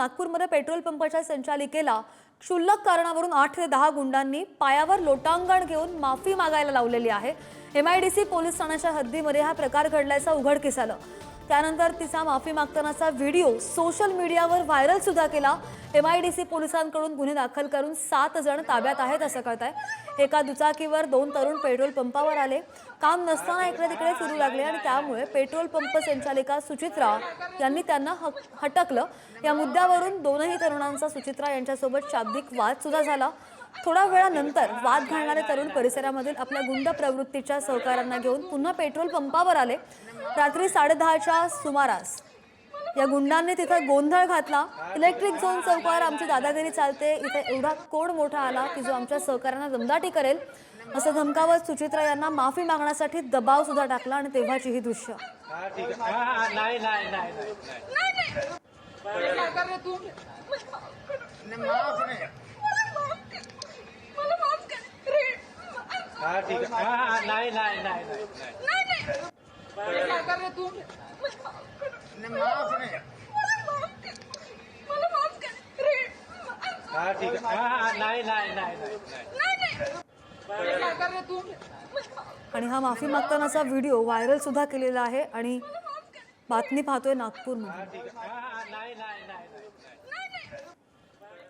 नागपूरमध्ये पेट्रोल पंपाच्या संचालिकेला क्षुल्लक कारणावरून आठ ते दहा गुंडांनी पायावर लोटांगण घेऊन माफी मागायला लावलेली आहे. एम आयडीसी पोलीस ठाण्याच्या हद्दीमध्ये हा प्रकार घडल्याचं उघडकीस आलं. त्यानंतर तिचा माफी मागतानाचा व्हिडिओ सोशल मीडियावर व्हायरल सुद्धा केला. सी पोलिसांकडून गुन्हे दाखल करून सात जण ताब्यात आहेत असं कळत आहे एका दुचाकीवर दोन तरुण पेट्रोल पंपावर आले. काम नसताना इकडे तिकडे फिरू लागले आणि त्यामुळे पेट्रोल पंप संचालिका सुचित्रा यांनी त्यांना हक- हटकलं. या मुद्द्यावरून दोनही तरुणांचा सुचित्रा यांच्यासोबत शाब्दिक वाद सुद्धा झाला. थोड्या वेळानंतर वाद घालणारे तरुण परिसरामधील आपल्या गुंड प्रवृत्तीच्या सहकाऱ्यांना घेऊन पुन्हा पेट्रोल पंपावर आले. रात्री साडेदहाच्या सुमारास या गुंडांनी तिथं गोंधळ घातला. इलेक्ट्रिक झोन चौकावर आमची दादागिरी चालते. इथे एवढा कोड मोठा आला की जो आमच्या सहकाऱ्यांना दमदाटी करेल असं धमकावत सुचित्रा यांना माफी मागण्यासाठी दबाव सुद्धा टाकला आणि तेव्हाची ही दृश्य. हा ठीक आहे हा, हा, नाही नाही नाही नाही नाही. काय कर रे तू हा ठीक आहे हा, हा, नाही नाही नाही नाही नाही. काय कर रे तू हा ठीक आहे हा, हा, नाही नाही नाही नाही नाही. काय कर रे तू आणि हा माफी मागतानाचा व्हिडिओ व्हायरल सुद्धा केलेला आहे आणि बातमी पाहतोय नागपूरमध्ये ठीक आहे हा, हा,